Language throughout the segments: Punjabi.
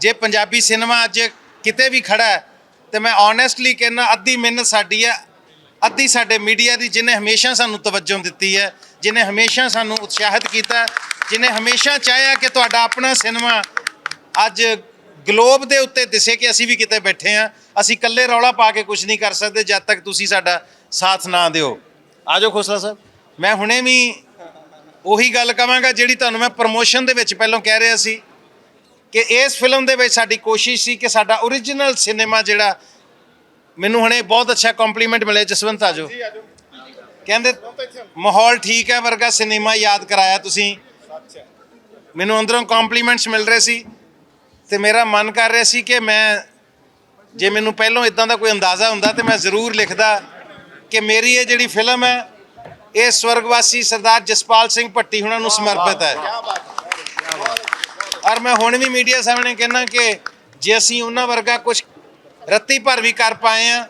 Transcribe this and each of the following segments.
ਜੇ ਪੰਜਾਬੀ ਸਿਨੇਮਾ ਅੱਜ ਕਿਤੇ ਵੀ ਖੜਾ ਹੈ ਤੇ ਮੈਂ ਓਨੈਸਟਲੀ ਕਹਿੰਦਾ ਅੱਧੀ ਮਿਹਨਤ ਸਾਡੀ ਹੈ ਅੱਧੀ ਸਾਡੇ ਮੀਡੀਆ ਦੀ ਜਿਨੇ ਹਮੇਸ਼ਾ ਸਾਨੂੰ ਤਵੱਜੋ ਦਿੱਤੀ ਹੈ ਜਿਨੇ ਹਮੇਸ਼ਾ ਸਾਨੂੰ ਉਤਸ਼ਾਹਿਤ ਕੀਤਾ ਜਿਨੇ ਹਮੇਸ਼ਾ ਚਾਹਿਆ ਕਿ ਤੁਹਾਡਾ ਆਪਣਾ ਸਿਨੇਮਾ ਅੱਜ ਗਲੋਬ ਦੇ ਉੱਤੇ ਦਿਸੇ ਕਿ ਅਸੀਂ ਵੀ ਕਿਤੇ ਬੈਠੇ ਆ ਅਸੀਂ ਇਕੱਲੇ ਰੌਲਾ ਪਾ ਕੇ ਕੁਝ ਨਹੀਂ ਕਰ ਸਕਦੇ ਜਦ ਤੱਕ ਤੁਸੀਂ ਸਾਡਾ ਸਾਥ ਨਾ ਦਿਓ। ਆਜੋ ਖੋਸਲਾ ਸਾਹਿਬ। ਮੈਂ ਹੁਣੇ ਵੀ ਉਹੀ ਗੱਲ ਕਵਾਂਗਾ ਜਿਹੜੀ ਤੁਹਾਨੂੰ ਮੈਂ ਪ੍ਰਮੋਸ਼ਨ ਦੇ ਵਿੱਚ ਪਹਿਲਾਂ ਕਹਿ ਰਿਹਾ ਸੀ। ਕਿ ਇਸ ਫਿਲਮ ਦੇ ਵਿੱਚ ਸਾਡੀ ਕੋਸ਼ਿਸ਼ ਸੀ ਕਿ ਸਾਡਾ origignal ਸਿਨੇਮਾ ਜਿਹੜਾ ਮੈਨੂੰ ਹੁਣੇ ਬਹੁਤ ਅੱਛਾ ਕੰਪਲੀਮੈਂਟ ਮਿਲਿਆ ਜਸਵੰਤ ਆਜੋ। ਕਹਿੰਦੇ ਮਾਹੌਲ ਠੀਕ ਹੈ ਵਰਗਾ ਸਿਨੇਮਾ ਯਾਦ ਕਰਾਇਆ ਤੁਸੀਂ। ਮੈਨੂੰ ਅੰਦਰੋਂ ਕੰਪਲੀਮੈਂਟਸ ਮਿਲ ਰਹੇ ਸੀ ਤੇ ਮੇਰਾ ਮਨ ਕਰ ਰਿਹਾ ਸੀ ਕਿ ਮੈਂ ਜੇ ਮੈਨੂੰ ਪਹਿਲਾਂ ਇਦਾਂ ਦਾ ਕੋਈ ਅੰਦਾਜ਼ਾ ਹੁੰਦਾ ਤੇ ਮੈਂ ਜ਼ਰੂਰ ਲਿਖਦਾ ਕਿ ਮੇਰੀ ਇਹ ਜਿਹੜੀ ਫਿਲਮ ਹੈ ਇਹ ਸਵਰਗਵਾਸੀ ਸਰਦਾਰ ਜਸਪਾਲ ਸਿੰਘ ਭੱਟੀ ਹੁਣਾਂ ਨੂੰ ਸਮਰਪਿਤ ਹੈ। ਔਰ ਮੈਂ ਹੁਣ ਵੀ ਮੀਡੀਆ ਸਾਹਮਣੇ ਕਹਿਣਾ ਕਿ ਜੇ ਅਸੀਂ ਉਹਨਾਂ ਵਰਗਾ ਕੁਝ ਰੱਤੀ ਭਰ ਵੀ ਕਰ ਪਾਏ ਆ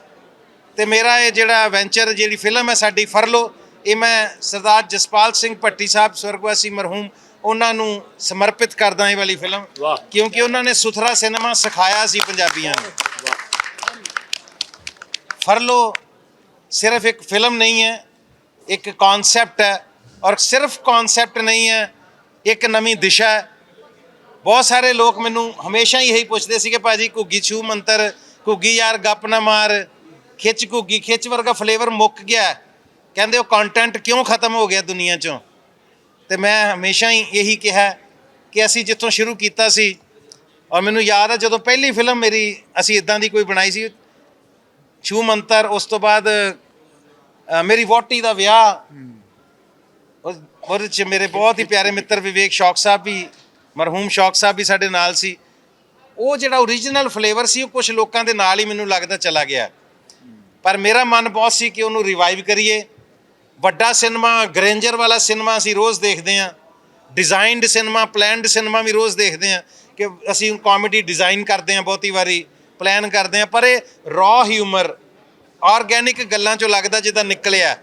ਤੇ ਮੇਰਾ ਇਹ ਜਿਹੜਾ ਵੈਂਚਰ ਜਿਹੜੀ ਫਿਲਮ ਹੈ ਸਾਡੀ ਫਰਲੋ ਇਹ ਮੈਂ ਸਰਦਾਰ ਜਸਪਾਲ ਸਿੰਘ ਭੱਟੀ ਸਾਹਿਬ ਸਵਰਗਵਾਸੀ ਮਰਹੂਮ ਉਹਨਾਂ ਨੂੰ ਸਮਰਪਿਤ ਕਰਦਾ ਇਹ ਵਾਲੀ ਫਿਲਮ। ਕਿਉਂਕਿ ਉਹਨਾਂ ਨੇ ਸੁਥਰਾ ਸਿਨੇਮਾ ਸਿਖਾਇਆ ਸੀ ਪੰਜਾਬੀਆਂ ਨੂੰ ਫਰਲੋ ਸਿਰਫ ਇੱਕ ਫਿਲਮ ਨਹੀਂ ਹੈ ਇੱਕ ਕਨਸੈਪਟ ਹੈ ਔਰ ਸਿਰਫ ਕਨਸੈਪਟ ਨਹੀਂ ਹੈ ਇੱਕ ਨਵੀਂ ਦਿਸ਼ਾ ਹੈ ਬਹੁਤ ਸਾਰੇ ਲੋਕ ਮੈਨੂੰ ਹਮੇਸ਼ਾ ਹੀ ਇਹੀ ਪੁੱਛਦੇ ਸੀ ਕਿ ਭਾਜੀ ਘੁੱਗੀ ਛੂ ਮੰਤਰ ਘੁੱਗੀ ਯਾਰ ਗੱਪ ਨਾ ਮਾਰ ਖਿੱਚ ਘੁੱਗੀ ਖਿੱਚ ਵਰਗਾ ਫਲੇਵਰ ਮੁੱਕ ਗਿਆ। ਕਹਿੰਦੇ ਉਹ ਕੰਟੈਂਟ ਕਿਉਂ ਖਤਮ ਹੋ ਗਿਆ ਦੁਨੀਆ ਚੋਂ ਤੇ ਮੈਂ ਹਮੇਸ਼ਾ ਹੀ ਇਹੀ ਕਿਹਾ ਕਿ ਅਸੀਂ ਜਿੱਥੋਂ ਸ਼ੁਰੂ ਕੀਤਾ ਸੀ ਔਰ ਮੈਨੂੰ ਯਾਦ ਹੈ ਜਦੋਂ ਪਹਿਲੀ ਫਿਲਮ ਮੇਰੀ ਅਸੀਂ ਇਦਾਂ ਦੀ ਕੋਈ ਬਣਾਈ ਸੀ ਛੂ ਮੰਤਰ ਉਸ ਤੋਂ ਬਾਅਦ ਮੇਰੀ ਵੋਟੀ ਦਾ ਵਿਆਹ ਉਹ- ਉਹਦੇ ਚ ਮੇਰੇ ਬਹੁਤ ਹੀ ਪਿਆਰੇ ਮਿੱਤਰ ਵਿਵੇਕ ਸ਼ੌਕ ਸਾਹਿਬ ਵੀ ਮਰਹੂਮ ਸ਼ੌਕ ਸਾਹਿਬ ਵੀ ਸਾਡੇ ਨਾਲ ਸੀ। ਉਹ ਜਿਹੜਾ ਓਰੀਜਨਲ ਫਲੇਵਰ ਸੀ, ਉਹ ਕੁਝ ਲੋਕਾਂ ਦੇ ਨਾਲ ਹੀ ਮੈਨੂੰ ਲੱਗਦਾ ਚਲਾ ਗਿਆ। ਪਰ ਮੇਰਾ ਮਨ ਬਹੁਤ ਸੀ ਕਿ ਉਹਨੂੰ ਰਿਵਾਈਵ ਕਰੀਏ। ਵੱਡਾ ਸਿਨੇਮਾ ਗ੍ਰੇਂਜਰ ਵਾਲਾ ਸਿਨੇਮਾ ਅਸੀਂ ਰੋਜ਼ ਦੇਖਦੇ ਹਾਂ। ਡਿਜ਼ਾਈਨਡ ਸਿਨੇਮਾ ਪਲਾਨਡ ਸਿਨੇਮਾ ਵੀ ਰੋਜ਼ ਦੇਖਦੇ ਹਾਂ ਕਿ ਅਸੀਂ ਕਾਮੇਡੀ ਡਿਜ਼ਾਈਨ ਕਰਦੇ ਹਾਂ ਬਹੁਤੀ ਵਾਰੀ ਪਲਾਨ ਕਰਦੇ ਹਾਂ। ਪਰ ਇਹ ਰॉ ਹਿਊਮਰ ਆਰਗੈਨਿਕ ਗੱਲਾਂ ਚੋਂ ਲੱਗਦਾ ਜਿੱਦਾਂ ਨਿਕਲਿਆ।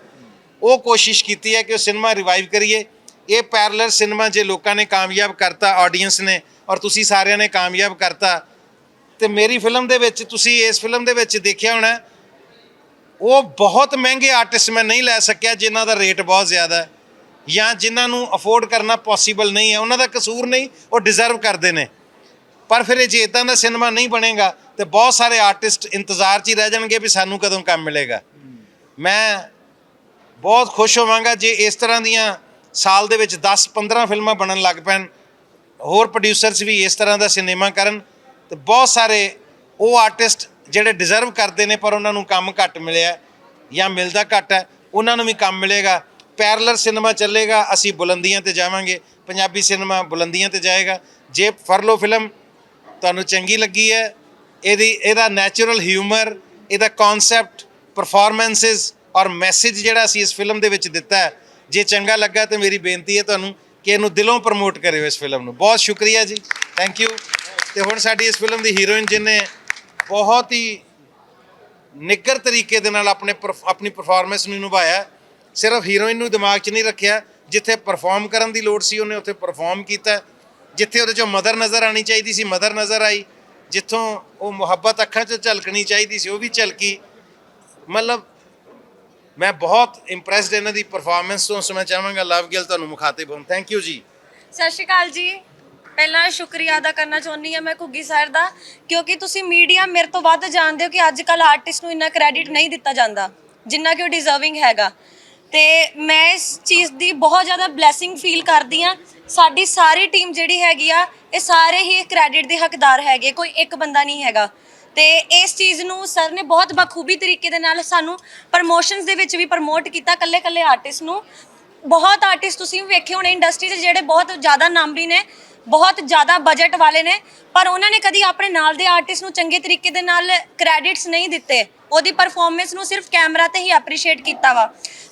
ਉਹ ਕੋਸ਼ਿਸ਼ ਕੀਤੀ ਹੈ ਕਿ ਉਹ ਸਿਨੇਮਾ ਰਿਵਾਈਵ ਕਰੀਏ। ਇਹ ਪੈਰਲਲ ਸਿਨੇਮਾ ਜੇ ਲੋਕਾਂ ਨੇ ਕਾਮਯਾਬ ਕਰਤਾ ਆਡੀਅנס ਨੇ, ਔਰ ਤੁਸੀਂ ਸਾਰਿਆਂ ਨੇ ਕਾਮਯਾਬ ਕਰਤਾ, ਤੇ ਮੇਰੀ ਫਿਲਮ ਦੇ ਵਿੱਚ, ਤੁਸੀਂ ਇਸ ਫਿਲਮ ਦੇ ਵਿੱਚ ਦੇਖਿਆ ਹੋਣਾ, ਉਹ ਬਹੁਤ ਮਹਿੰਗੇ ਆਰਟਿਸਟ ਮੈਂ ਨਹੀਂ ਲੈ ਸਕਿਆ ਜਿਨ੍ਹਾਂ ਦਾ ਰੇਟ ਬਹੁਤ ਜ਼ਿਆਦਾ ਹੈ, ਜਾਂ ਜਿਨ੍ਹਾਂ ਨੂੰ ਅਫੋਰਡ ਕਰਨਾ ਪੋਸੀਬਲ ਨਹੀਂ ਹੈ, ਉਹਨਾਂ ਦਾ ਕਸੂਰ ਨਹੀਂ, ਉਹ ਡਿਜ਼ਰਵ ਕਰਦੇ ਨੇ। ਪਰ ਫਿਰ ਇਹ ਜੇ ਇਦਾਂ ਦਾ ਸਿਨੇਮਾ ਨਹੀਂ ਬਣੇਗਾ, ਤੇ ਬਹੁਤ ਸਾਰੇ ਆਰਟਿਸਟ ਇੰਤਜ਼ਾਰ 'ਚ ਹੀ ਰਹਿ ਜਾਣਗੇ ਵੀ ਸਾਨੂੰ ਕਦੋਂ ਕੰਮ ਮਿਲੇਗਾ। ਮੈਂ ਬਹੁਤ ਖੁਸ਼ ਹੋਵਾਂਗਾ ਜੇ ਇਸ ਤਰ੍ਹਾਂ ਦੀਆਂ ਸਾਲ ਦੇ ਵਿੱਚ 10-15 ਫਿਲਮਾਂ ਬਣਨ ਲੱਗ ਪੈਣ, ਹੋਰ ਪ੍ਰੋਡਿਊਸਰਸ ਵੀ ਇਸ ਤਰ੍ਹਾਂ ਦਾ ਸਿਨੇਮਾ ਕਰਨ, ਤੇ ਬਹੁਤ ਸਾਰੇ ਉਹ ਆਰਟਿਸਟ ਜਿਹੜੇ ਡਿਜ਼ਰਵ ਕਰਦੇ ਨੇ, ਪਰ ਉਹਨਾਂ ਨੂੰ ਕੰਮ ਘੱਟ ਮਿਲਿਆ ਜਾਂ ਮਿਲਦਾ ਘੱਟ ਹੈ, ਉਹਨਾਂ ਨੂੰ ਵੀ ਕੰਮ ਮਿਲੇਗਾ। ਪੈਰਲਰ ਸਿਨੇਮਾ ਚੱਲੇਗਾ, ਅਸੀਂ ਬੁਲੰਦੀਆਂ ਤੇ ਜਾਵਾਂਗੇ, ਪੰਜਾਬੀ ਸਿਨੇਮਾ ਬੁਲੰਦੀਆਂ ਤੇ ਜਾਏਗਾ। ਜੇ ਫਰਲੋ ਫਿਲਮ, ਤੁਹਾਨੂੰ ਚੰਗੀ ਲੱਗੀ ਹੈ, ਇਹਦੀ, ਇਹਦਾ ਨੈਚੁਰਲ ਹਿਊਮਰ ਇਹਦਾ ਕਨਸੈਪਟ ਪਰਫਾਰਮੈਂਸਸ ਔਰ ਮੈਸੇਜ ਜਿਹੜਾ ਅਸੀਂ ਇਸ ਫਿਲਮ ਦੇ ਵਿੱਚ ਦਿੱਤਾ ਹੈ ਜੇ ਚੰਗਾ ਲੱਗਾ ਤੇ ਮੇਰੀ ਬੇਨਤੀ ਹੈ ਤੁਹਾਨੂੰ ਕਿ ਇਹਨੂੰ ਦਿਲੋਂ ਪ੍ਰਮੋਟ ਕਰਿਓ ਇਸ ਫਿਲਮ ਨੂੰ। ਬਹੁਤ ਸ਼ੁਕਰੀਆ ਜੀ। ਥੈਂਕ ਯੂ ਤੇ ਹੁਣ ਸਾਡੀ ਇਸ ਫਿਲਮ ਦੀ ਹੀਰੋਇਨ ਜਿਹਨੇ ਬਹੁਤ ਹੀ ਨਿੱਗਰ ਤਰੀਕੇ ਦੇ ਨਾਲ ਆਪਣੇ ਪਰਫ- ਆਪਣੀ ਪਰਫਾਰਮੈਂਸ ਨੂੰ ਨਿਭਾਇਆ, ਸਿਰਫ ਹੀਰੋਇਨ ਨੂੰ ਦਿਮਾਗ 'ਚ ਨਹੀਂ ਰੱਖਿਆ, ਜਿੱਥੇ ਪਰਫਾਰਮ ਕਰਨ ਦੀ ਲੋੜ ਸੀ ਉਹਨੇ ਉੱਥੇ ਪਰਫਾਰਮ ਕੀਤਾ। ਜਿੱਥੇ ਉਹਦੇ 'ਚੋਂ ਮਦਰ ਨਜ਼ਰ ਆਣੀ ਚਾਹੀਦੀ ਸੀ ਮਦਰ ਨਜ਼ਰ ਆਈ। ਜਿੱਥੋਂ ਉਹ ਮੁਹੱਬਤ ਅੱਖਾਂ 'ਚ ਝਲਕਣੀ ਚਾਹੀਦੀ ਸੀ, ਉਹ ਵੀ ਝਲਕੀ। ਮਤਲਬ ਮੈਂ ਬਹੁਤ ਇੰਪ੍ਰੈਸਡ ਇਹਨਾਂ ਦੀ ਪਰਫਾਰਮੈਂਸ ਤੋਂ ਸਮਝ ਚਾਹਾਂਗਾ ਲਵ ਗਿਲ ਤੁਹਾਨੂੰ ਮੁਖਾਤਿਬ ਹਾਂ ਥੈਂਕ ਯੂ ਜੀ। ਸਤਿ ਸ਼੍ਰੀ ਅਕਾਲ ਜੀ। ਪਹਿਲਾਂ ਸ਼ੁਕਰੀਆ ਅਦਾ ਕਰਨਾ ਚਾਹੁੰਦੀ ਹਾਂ ਮੈਂ ਘੁੱਗੀ ਸਰ ਦਾ, ਕਿਉਂਕਿ ਤੁਸੀਂ ਮੀਡੀਆ ਮੇਰੇ ਤੋਂ ਵੱਧ ਜਾਣਦੇ ਹੋ ਕਿ ਅੱਜ ਕੱਲ ਆਰਟਿਸਟ ਨੂੰ ਇੰਨਾ ਕ੍ਰੈਡਿਟ ਨਹੀਂ ਦਿੱਤਾ ਜਾਂਦਾ, ਜਿੰਨਾ ਕਿ ਉਹ ਡਿਜ਼ਰਵਿੰਗ ਹੈਗਾ। ਤੇ ਮੈਂ ਇਸ ਚੀਜ਼ ਦੀ ਬਹੁਤ ਜ਼ਿਆਦਾ ਬਲੇਸਿੰਗ ਫੀਲ ਕਰਦੀ ਆ ਸਾਡੀ ਸਾਰੀ ਟੀਮ ਜਿਹੜੀ ਹੈਗੀ ਆ, ਇਹ ਸਾਰੇ ਹੀ ਕ੍ਰੈਡਿਟ ਦੇ ਹੱਕਦਾਰ ਹੈਗੇ, ਕੋਈ ਇੱਕ ਬੰਦਾ ਨਹੀਂ ਹੈਗਾ। ਤੇ ਇਸ ਚੀਜ਼ ਨੂੰ ਸਰ ਨੇ ਬਹੁਤ ਬਖੂਬੀ ਤਰੀਕੇ ਦੇ ਨਾਲ ਸਾਨੂੰ ਪ੍ਰਮੋਸ਼ਨਸ ਦੇ ਵਿੱਚ ਵੀ ਪ੍ਰਮੋਟ ਕੀਤਾ ਕੱਲੇ ਕੱਲੇ ਆਰਟਿਸਟ ਨੂੰ। ਬਹੁਤ ਆਰਟਿਸਟ ਤੁਸੀਂ ਵੀ ਵੇਖੇ ਹੋਣੇ ਇੰਡਸਟਰੀ 'ਚ ਜਿਹੜੇ ਬਹੁਤ ਜ਼ਿਆਦਾ ਨਾਮਰੀ ਨੇ, ਬਹੁਤ ਜ਼ਿਆਦਾ ਬਜਟ ਵਾਲੇ ਨੇ, ਪਰ ਉਹਨਾਂ ਨੇ ਕਦੀ ਆਪਣੇ ਨਾਲ ਦੇ ਆਰਟਿਸਟ ਨੂੰ ਚੰਗੇ ਤਰੀਕੇ ਦੇ ਨਾਲ ਕ੍ਰੈਡਿਟਸ ਨਹੀਂ ਦਿੱਤੇ। ਉਹਦੀ ਪਰਫਾਰਮੈਂਸ ਨੂੰ ਸਿਰਫ ਕੈਮਰਾ ਤੇ ਹੀ ਐਪਰੀਸ਼ੀਏਟ ਕੀਤਾ ਵਾ।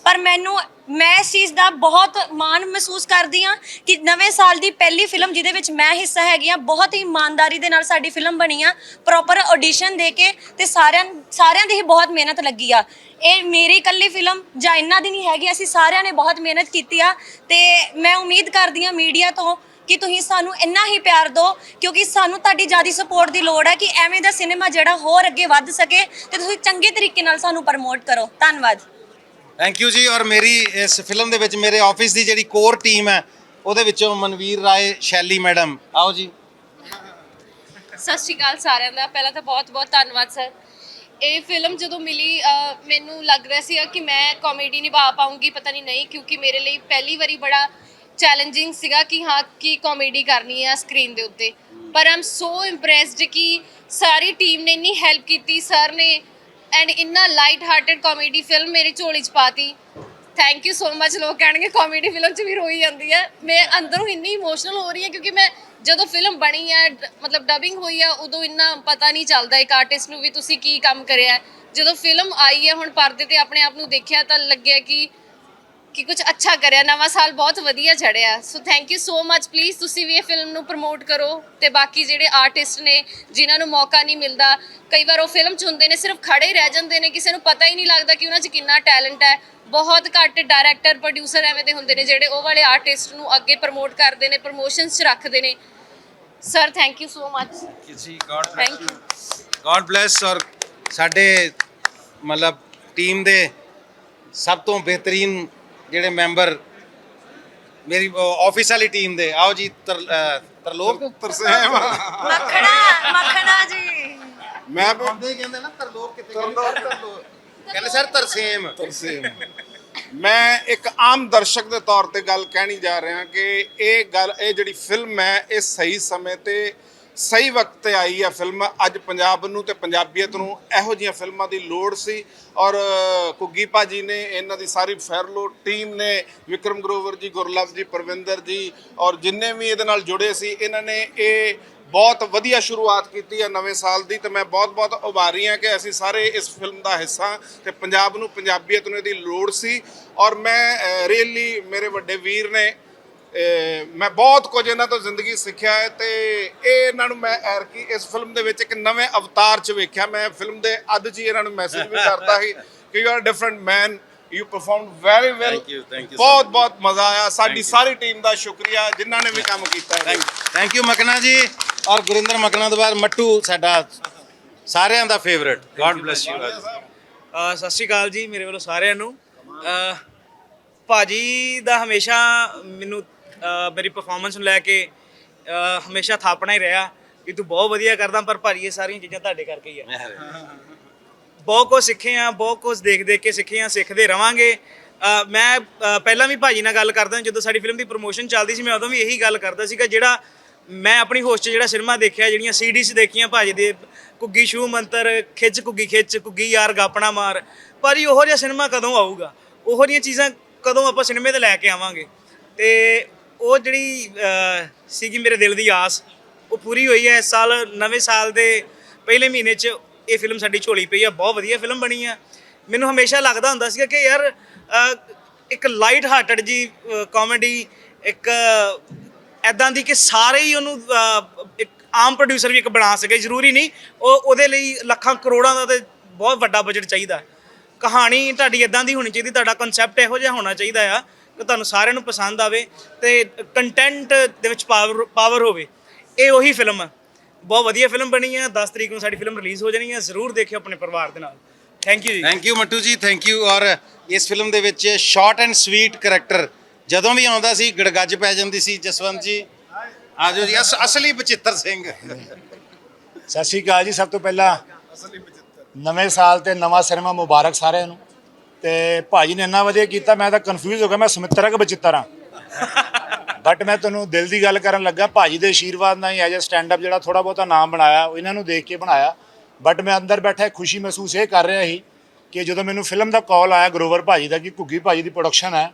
ਪਰ ਮੈਨੂੰ, ਮੈਂ ਇਸ ਚੀਜ਼ ਦਾ ਬਹੁਤ ਮਾਣ ਮਹਿਸੂਸ ਕਰਦੀ ਆ ਕਿ ਨਵੇਂ ਸਾਲ ਦੀ ਪਹਿਲੀ ਫਿਲਮ ਜਿਹਦੇ ਵਿੱਚ ਮੈਂ ਹਿੱਸਾ ਹੈਗੀ ਆ ਬਹੁਤ ਹੀ ਇਮਾਨਦਾਰੀ ਦੇ ਨਾਲ ਸਾਡੀ ਫਿਲਮ ਬਣੀ ਆ ਪ੍ਰੋਪਰ ਆਡੀਸ਼ਨ ਦੇ ਕੇ ਤੇ ਸਾਰਿਆਂ ਸਾਰਿਆਂ ਦੀ ਹੀ ਬਹੁਤ ਮਿਹਨਤ ਲੱਗੀ ਆ। ਇਹ ਮੇਰੀ ਇਕੱਲੀ ਫਿਲਮ ਜਾਂ ਇਹਨਾਂ ਦੀ ਨਹੀਂ ਹੈਗੀ, ਅਸੀਂ ਸਾਰਿਆਂ ਨੇ ਬਹੁਤ ਮਿਹਨਤ ਕੀਤੀ ਆ ਤੇ ਮੈਂ ਉਮੀਦ ਕਰਦੀ ਆ ਮੀਡੀਆ ਤੋਂ ਕਿ ਤੁਸੀਂ ਸਾਨੂੰ ਇੰਨਾ ਹੀ ਪਿਆਰ ਦਿਓ ਕਿਉਂਕਿ ਸਾਨੂੰ ਤੁਹਾਡੀ ਜ਼ਿਆਦਾ ਸਪੋਰਟ ਦੀ ਲੋੜ ਹੈ ਕਿ ਐਵੇਂ ਦਾ ਸਿਨੇਮਾ ਜਿਹੜਾ ਹੋਰ ਅੱਗੇ ਵੱਧ ਸਕੇ ਤੇ ਤੁਸੀਂ ਚੰਗੇ ਤਰੀਕੇ ਨਾਲ ਸਾਨੂੰ ਪ੍ਰਮੋਟ ਕਰੋ। ਧੰਨਵਾਦ। ਥੈਂਕ ਯੂ ਜੀ ਔਰ ਮੇਰੀ ਇਸ ਫਿਲਮ ਦੇ ਵਿੱਚ ਮੇਰੇ ਆਫਿਸ ਦੀ ਜਿਹੜੀ ਕੋਰ ਟੀਮ ਹੈ ਉਹਦੇ ਵਿੱਚੋਂ ਮਨਵੀਰ ਰਾਏ ਸ਼ੈਲੀ ਮੈਡਮ। ਆਓ ਜੀ। ਸਤਿ ਸ਼੍ਰੀ ਅਕਾਲ ਸਾਰਿਆਂ ਦਾ। ਪਹਿਲਾਂ ਤਾਂ ਬਹੁਤ ਬਹੁਤ ਧੰਨਵਾਦ ਸਰ ਇਹ ਫਿਲਮ ਜਦੋਂ ਮਿਲੀ ਮੈਨੂੰ ਲੱਗ ਰਿਹਾ ਸੀ ਕਿ ਮੈਂ ਕਾਮੇਡੀ ਨਿਭਾ ਪਾਉਂਗੀ ਪਤਾ ਨਹੀਂ ਨਹੀਂ ਕਿਉਂਕਿ ਮੇਰੇ ਲਈ ਪਹਿਲੀ ਵਾਰੀ ਬੜਾ ਚੈਲੰਜਿੰਗ ਸੀਗਾ ਕਿ ਹਾਂ, ਕੀ ਕਾਮੇਡੀ ਕਰਨੀ ਹੈ ਸਕਰੀਨ ਦੇ ਉੱਤੇ। ਪਰ ਆਮ ਸੋ ਇੰਪ੍ਰੈਸਡ ਕਿ ਸਾਰੀ ਟੀਮ ਨੇ ਇੰਨੀ ਹੈਲਪ ਕੀਤੀ ਸਰ ਨੇ ਐਂਡ ਇੰਨਾ ਲਾਈਟ ਹਾਰਟਡ ਕਾਮੇਡੀ ਫਿਲਮ ਮੇਰੇ ਝੋਲੀ 'ਚ ਪਾਤੀ। ਥੈਂਕ ਯੂ ਸੋ ਮਚ ਲੋਕ ਕਹਿਣਗੇ ਕਾਮੇਡੀ ਫਿਲਮ 'ਚ ਵੀ ਰੋਈ ਜਾਂਦੀ ਹੈ ਮੈਂ ਅੰਦਰੋਂ ਇੰਨੀ ਇਮੋਸ਼ਨਲ ਹੋ ਰਹੀ ਹਾਂ ਕਿਉਂਕਿ ਮੈਂ ਜਦੋਂ ਫਿਲਮ ਬਣੀ ਹੈ ਡ- ਮਤਲਬ ਡਬਿੰਗ ਹੋਈ ਹੈ ਉਦੋਂ ਇੰਨਾ ਪਤਾ ਨਹੀਂ ਚੱਲਦਾ ਇੱਕ ਆਰਟਿਸਟ ਨੂੰ ਵੀ ਤੁਸੀਂ ਕੀ ਕੰਮ ਕਰਿਆ। ਜਦੋਂ ਫਿਲਮ ਆਈ ਹੈ ਹੁਣ ਪਰਦੇ ਤੇ ਆਪਣੇ ਆਪ ਨੂੰ ਦੇਖਿਆ ਤਾਂ ਲੱਗਿਆ ਕਿ ਕਿ ਕੁਝ ਅੱਛਾ ਕਰਿਆ ਨਵਾਂ ਸਾਲ ਬਹੁਤ ਵਧੀਆ ਚੜਿਆ। So thank you so much please ਤੁਸੀਂ ਵੀ ਇਹ ਫਿਲਮ ਨੂੰ ਪ੍ਰਮੋਟ ਕਰੋ ਤੇ ਬਾਕੀ ਜਿਹੜੇ ਆਰਟਿਸਟ ਨੇ ਜਿਨ੍ਹਾਂ ਨੂੰ ਮੌਕਾ ਨਹੀਂ ਮਿਲਦਾ ਕਈ ਵਾਰ ਉਹ ਫਿਲਮ 'ਚ ਹੁੰਦੇ ਨੇ ਸਿਰਫ ਖੜੇ ਹੀ ਰਹਿ ਜਾਂਦੇ ਨੇ ਕਿਸੇ ਨੂੰ ਪਤਾ ਹੀ ਨਹੀਂ ਲੱਗਦਾ ਕਿ ਉਹਨਾਂ 'ਚ ਕਿੰਨਾ ਟੈਲੈਂਟ ਹੈ। ਬਹੁਤ ਘੱਟ ਡਾਇਰੈਕਟਰ ਪ੍ਰੋਡਿਊਸਰ ਐਵੇਂ ਦੇ ਹੁੰਦੇ ਨੇ ਜਿਹੜੇ ਉਹ ਵਾਲੇ ਆਰਟਿਸਟ ਨੂੰ ਅੱਗੇ ਪ੍ਰਮੋਟ ਕਰਦੇ ਨੇ ਪ੍ਰੋਮੋਸ਼ਨਸ 'ਚ ਰੱਖਦੇ ਨੇ। Sir thank you so much ji God thank you God bless ਔਰ ਸਾਡੇ ਮਤਲਬ ਟੀਮ ਦੇ ਸਭ ਤੋਂ ਬਿਹਤਰੀਨ ਜਿਹੜੇ ਮੈਂਬਰ ਮੇਰੀ ਆਫਿਸ ਵਾਲੀ ਟੀਮ ਦੇ। ਆਓ ਜੀ ਤਰਲੋਕ। ਤਰਸੇਮ ਮੱਖਣਾ ਮੱਖਣਾ ਜੀ। ਮੈਂ ਹੀ ਕਹਿੰਦੇ ਨਾ ਤਰਲੋਕ ਕਿਤੇ ਤਰਲੋਕ। ਕਹਿੰਦੇ ਸਰ ਤਰਸੇਮ। ਤਰਸੇਮ। ਮੈਂ ਇੱਕ ਆਮ ਦਰਸ਼ਕ ਦੇ ਤੌਰ ਤੇ ਗੱਲ ਕਹਿਣੀ ਜਾ ਰਿਹਾ ਕਿ ਇਹ ਗੱਲ ਇਹ ਜਿਹੜੀ ਫਿਲਮ ਹੈ ਇਹ ਸਹੀ ਸਮੇਂ ਤੇ ਸਹੀ ਵਕਤ ਤੇ ਆਈ ਆ ਫਿਲਮ। ਅੱਜ ਪੰਜਾਬ ਨੂੰ ਤੇ ਪੰਜਾਬੀਅਤ ਨੂੰ ਇਹੋ ਜਿਹੀਆਂ ਫਿਲਮਾਂ ਦੀ ਲੋੜ ਸੀ ਔਰ ਕੁੱਗੀ ਭਾਜੀ ਨੇ, ਇਹਨਾਂ ਦੀ ਸਾਰੀ ਫੈਰਲੋ ਟੀਮ ਨੇ, ਵਿਕਰਮ ਗਰੋਵਰ ਜੀ, ਗੁਰਲਵ ਜੀ, ਪਰਵਿੰਦਰ ਜੀ ਔਰ ਜਿੰਨੇ ਵੀ ਇਹਦੇ ਨਾਲ ਜੁੜੇ ਸੀ, ਇਹਨਾਂ ਨੇ ਇਹ ਬਹੁਤ ਵਧੀਆ ਸ਼ੁਰੂਆਤ ਕੀਤੀ ਹੈ ਨਵੇਂ ਸਾਲ ਦੀ ਤੇ ਮੈਂ ਬਹੁਤ-ਬਹੁਤ ਉਭਾਰੀ ਹਾਂ ਕਿ ਅਸੀਂ ਸਾਰੇ ਇਸ ਫਿਲਮ ਦਾ ਹਿੱਸਾ ਤੇ ਪੰਜਾਬ ਨੂੰ, ਪੰਜਾਬੀਅਤ ਨੂੰ ਇਹਦੀ ਲੋੜ ਸੀ ਔਰ ਮੈਂ ਰੀਅਲੀ ਮੇਰੇ ਵੱਡੇ ਵੀਰ ਨੇ ਮੈਂ ਬਹੁਤ ਕੁਝ ਇਹਨਾਂ ਤੋਂ ਜ਼ਿੰਦਗੀ ਸਿੱਖਿਆ ਹੈ ਤੇ ਇਹ ਇਹਨਾਂ ਨੂੰ ਮੈਂ ਐਰਕੀ ਇਸ ਫਿਲਮ ਦੇ ਵਿੱਚ ਇੱਕ ਨਵੇਂ ਅਵਤਾਰ 'ਚ ਵੇਖਿਆ। ਮੈਂ ਫਿਲਮ ਦੇ ਅੱਧ 'ਚ ਹੀ ਇਹਨਾਂ ਨੂੰ ਮੈਸੇਜ ਵੀ ਕਰਦਾ ਸੀ ਕਿ you are different man you perform very well ਬਹੁਤ. ਬਹੁਤ ਮਜ਼ਾ ਆਇਆ। ਸਾਡੀ. ਸਾਰੀ ਟੀਮ ਦਾ ਸ਼ੁਕਰੀਆ। ਜਿਨ੍ਹਾਂ ਨੇ ਵੀ ਕੰਮ ਕੀਤਾ ਹੈ। ਥੈਂਕ ਯੂ ਮਕਨਾ ਜੀ। ਔਰ ਗੁਰਿੰਦਰ ਮਕਨਾ ਤੋਂ ਬਾਅਦ ਮੱਟੂ ਸਾਡਾ ਸਾਰਿਆਂ ਦਾ ਫੇਵਰਿਟ ਗॉड ਬlesਸ ਯੂ ਸਤਿ ਸ਼੍ਰੀ ਅਕਾਲ ਜੀ ਮੇਰੇ ਵੱਲੋਂ ਸਾਰਿਆਂ ਨੂੰ। ਭਾਜੀ ਦਾ ਹਮੇਸ਼ਾ ਮੈਨੂੰ ਮੇਰੀ ਪਰਫਾਰਮੈਂਸ ਨੂੰ ਲੈ ਕੇ ਹਮੇਸ਼ਾ ਥਾਪਣਾ ਹੀ ਰਿਹਾ ਕਿ ਤੂੰ ਬਹੁਤ ਵਧੀਆ ਕਰਦਾ ਪਰ ਭਾਜੀ ਇਹ ਸਾਰੀਆਂ ਚੀਜ਼ਾਂ ਤੁਹਾਡੇ ਕਰਕੇ ਹੀ ਆ। ਬਹੁਤ ਕੁਝ ਸਿੱਖੇ ਆ ਬਹੁਤ ਕੁਝ ਦੇਖ ਦੇਖ ਕੇ ਸਿੱਖੇ ਆ ਸਿੱਖਦੇ ਰਵਾਂਗੇ। ਮੈਂ ਪਹਿਲਾਂ ਵੀ ਭਾਜੀ ਨਾਲ ਗੱਲ ਕਰਦਾ ਜਦੋਂ ਸਾਡੀ ਫਿਲਮ ਦੀ ਪ੍ਰੋਮੋਸ਼ਨ ਚੱਲਦੀ ਸੀ ਮੈਂ ਉਦੋਂ ਵੀ ਇਹੀ ਗੱਲ ਕਰਦਾ ਸੀਗਾ ਜਿਹੜਾ ਮੈਂ ਆਪਣੀ ਹੋਸ਼ 'ਚ ਜਿਹੜਾ ਸਿਨੇਮਾ ਦੇਖਿਆ ਜਿਹੜੀਆਂ ਸੀਡੀਜ਼ ਦੇਖੀਆਂ ਭਾਜੀ ਦੇ ਕੁੱਗੀ ਸ਼ੂ ਮੰਤਰ ਖਿੱਚ ਕੁੱਗੀ ਖਿੱਚ ਕੁੱਗੀ ਯਾਰ ਗਾਪਣਾ ਮਾਰ। ਭਾਜੀ ਉਹੋ ਜਿਹਾ ਸਿਨੇਮਾ ਕਦੋਂ ਆਊਗਾ? ਉਹੋ ਜਿਹੀਆਂ ਚੀਜ਼ਾਂ ਕਦੋਂ ਆਪਾਂ ਸਿਨੇਮੇ ਤੇ ਲੈ ਕੇ ਆਵਾਂਗੇ? ਤੇ ਉਹ ਜਿਹੜੀ ਅ, ਸੀਗੀ ਮੇਰੇ ਦਿਲ ਦੀ ਆਸ ਉਹ ਪੂਰੀ ਹੋਈ ਹੈ। ਇਸ ਸਾਲ ਨਵੇਂ ਸਾਲ ਦੇ ਪਹਿਲੇ ਮਹੀਨੇ 'ਚ ਇਹ ਫਿਲਮ ਸਾਡੀ ਝੋਲੀ ਪਈ ਆ ਬਹੁਤ ਵਧੀਆ ਫਿਲਮ ਬਣੀ ਆ ਮੈਨੂੰ ਹਮੇਸ਼ਾ ਲੱਗਦਾ ਹੁੰਦਾ ਸੀਗਾ ਕਿ ਯਾਰ ਅ, ਇੱਕ ਲਾਈਟ ਹਾਰਟਡ ਜੀ ਕਾਮੇਡੀ ਇੱਕ ਐਦਾਂ ਦੀ ਕਿ ਸਾਰੇ ਹੀ ਉਹਨੂੰ ਅ, ਇੱਕ ਆਮ ਪ੍ਰੋਡਿਊਸਰ ਵੀ ਇੱਕ ਬਣਾ ਸਕੇ। ਜ਼ਰੂਰੀ ਨਹੀਂ ਉਹ ਉਹਦੇ ਲਈ ਲੱਖਾਂ ਕਰੋੜਾਂ ਦਾ ਤੇ ਬਹੁਤ ਵੱਡਾ ਬਜਟ ਚਾਹੀਦਾ। ਕਹਾਣੀ ਤੁਹਾਡੀ ਇਦਾਂ ਦੀ ਹੋਣੀ ਚਾਹੀਦੀ ਤੁਹਾਡਾ ਕਨਸੈਪਟ ਇਹੋ ਜਿਹਾ ਹੋਣਾ ਚਾਹੀਦਾ ਆ। ਤੁਹਾਨੂੰ ਸਾਰਿਆਂ ਨੂੰ ਪਸੰਦ ਆਵੇ ਤੇ ਕੰਟੈਂਟ ਦੇ ਵਿੱਚ ਪਾਵਰ ਪਾਵਰ ਹੋਵੇ। ਇਹ ਉਹੀ ਫਿਲਮ ਆ। ਬਹੁਤ ਵਧੀਆ ਫਿਲਮ ਬਣੀ ਆ। 10 ਤਰੀਕ ਨੂੰ ਸਾਡੀ ਫਿਲਮ ਰਿਲੀਜ਼ ਹੋ ਜਾਣੀ ਆ। ਜ਼ਰੂਰ ਦੇਖਿਓ ਆਪਣੇ ਪਰਿਵਾਰ ਦੇ ਨਾਲ। Thank you ji. Thank you Mattu ji. Thank you ਔਰ ਇਸ ਫਿਲਮ ਦੇ ਵਿੱਚ ਸ਼ਾਰਟ ਐਂਡ ਸਵੀਟ ਕਰੈਕਟਰ ਜਦੋਂ ਵੀ ਆਉਂਦਾ ਸੀ ਗੜਗੱਜ ਪੈ ਜਾਂਦੀ ਸੀ ਜਸਵੰਤ ਜੀ। ਆਜੋ ਜੀ। ਅਸ- ਅਸਲੀ ਬਚਿੱਤਰ ਸਿੰਘ। ਸਤਿ ਸ਼੍ਰੀ ਅਕਾਲ ਜੀ। ਸਭ ਤੋਂ ਪਹਿਲਾਂ ਨਵੇਂ ਸਾਲ ਤੇ ਨਵਾਂ ਸਿਨੇਮਾ ਮੁਬਾਰਕ ਸਾਰਿਆਂ ਨੂੰ। ਤੇ ਭਾਜੀ ਨੇ ਇੰਨਾ ਵਧੀਆ ਕੀਤਾ, ਮੈਂ ਤਾਂ ਕਨਫਿਊਜ਼ ਹੋ ਗਿਆ, ਮੈਂ ਸੁਮਿਤਰਾ ਕਿ ਬਚਿੱਤਰ ਹਾਂ। ਬਟ ਮੈਂ ਤੁਹਾਨੂੰ ਦਿਲ ਦੀ ਗੱਲ ਕਰਨ ਲੱਗਾ, ਭਾਜੀ ਦੇ ਆਸ਼ੀਰਵਾਦ ਨਾਲ ਹੀ ਐਜ ਅ ਸਟੈਂਡ ਅਪ ਜਿਹੜਾ ਥੋੜਾ ਬਹੁਤਾ ਨਾਮ ਬਣਾਇਆ ਇਹਨਾਂ ਨੂੰ ਦੇਖ ਕੇ ਬਣਾਇਆ। ਬਟ ਮੈਂ ਅੰਦਰ ਬੈਠਾ, ਖੁਸ਼ੀ ਮਹਿਸੂਸ ਇਹ ਕਰ ਰਿਹਾ ਸੀ ਕਿ ਜਦੋਂ ਮੈਨੂੰ ਫਿਲਮ ਦਾ ਕਾਲ ਆਇਆ ਗਰੋਵਰ ਭਾਜੀ ਦਾ, ਕਿ ਘੁੱਗੀ ਭਾਜੀ ਦੀ ਪ੍ਰੋਡਕਸ਼ਨ ਹੈ,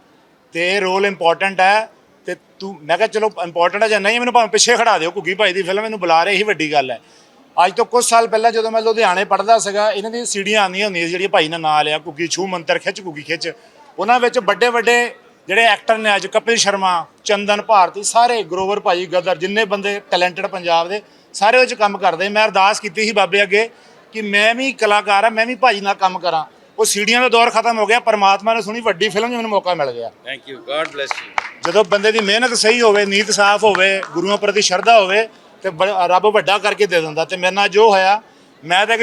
ਤੇ ਇਹ ਰੋਲ ਇੰਪੋਰਟੈਂਟ ਹੈ, ਤੇ ਤੂੰ, ਮੈਂ ਕਿਹਾ, ਚਲੋ ਇੰਪੋਰਟੈਂਟ ਹੈ ਜਾਂ ਨਹੀਂ, ਮੈਨੂੰ ਭਾਵੇਂ ਪਿੱਛੇ ਖੜਾ ਦਿਓ, ਘੁੱਗੀ ਭਾਜੀ ਦੀ ਫਿਲਮ ਮੈਨੂੰ ਬੁਲਾ ਰਹੇ ਹੀ ਵੱਡੀ ਗੱਲ ਹੈ। ਅੱਜ ਤੋਂ ਕੁਝ ਸਾਲ ਪਹਿਲਾਂ ਜਦੋਂ ਮੈਂ ਲੁਧਿਆਣੇ ਪੜ੍ਹਦਾ ਸੀਗਾ ਇਹਨਾਂ ਦੀ ਸੀੜੀਆਂ ਆਉਂਦੀਆਂ ਹੁੰਦੀਆਂ ਸੀ ਜਿਹੜੀਆਂ ਭਾਈ ਨੇ ਨਾਂ ਲਿਆ ਘੁੱਗੀ ਛੂ ਮੰਤਰ ਖਿੱਚ ਘੁੱਗੀ ਖਿੱਚ। ਉਹਨਾਂ ਵਿੱਚ ਵੱਡੇ ਵੱਡੇ ਜਿਹੜੇ ਐਕਟਰ ਨੇ ਅੱਜ ਕਪਿਲ ਸ਼ਰਮਾ ਚੰਦਨ ਭਾਰਤੀ ਸਾਰੇ ਗਰੋਵਰ ਭਾਜੀ ਗਦਰ ਜਿੰਨੇ ਬੰਦੇ ਟੈਲੈਂਟਡ ਪੰਜਾਬ ਦੇ ਸਾਰੇ ਉਹ 'ਚ ਕੰਮ ਕਰਦੇ। ਮੈਂ ਅਰਦਾਸ ਕੀਤੀ ਸੀ ਬਾਬੇ ਅੱਗੇ ਕਿ ਮੈਂ ਵੀ ਕਲਾਕਾਰ ਆ ਮੈਂ ਵੀ ਭਾਜੀ ਨਾਲ ਕੰਮ ਕਰਾਂ। ਉਹ ਸੀੜੀਆਂ ਦਾ ਦੌਰ ਖਤਮ ਹੋ ਗਿਆ ਪਰਮਾਤਮਾ ਨੇ ਸੁਣੀ ਵੱਡੀ ਫਿਲਮ 'ਚ ਮੈਨੂੰ ਮੌਕਾ ਮਿਲ ਗਿਆ। Thank you God bless you ਜਦੋਂ ਬੰਦੇ ਦੀ ਮਿਹਨਤ ਸਹੀ ਹੋਵੇ ਨੀਤ ਸਾਫ਼ ਹੋਵੇ ਗੁਰੂਆਂ ਪ੍ਰਤੀ ਸ਼ਰਧਾ ਹੋਵੇ ਤੇ ਬ- ਰੱਬ ਵੱਡਾ ਕਰਕੇ ਦੇ ਦਿੰਦਾ ਤੇ ਮੇਰੇ ਨਾਲ ਜੋ ਹੋਇਆ, ਮੈਂ ਤਾਂ ਇੱਕ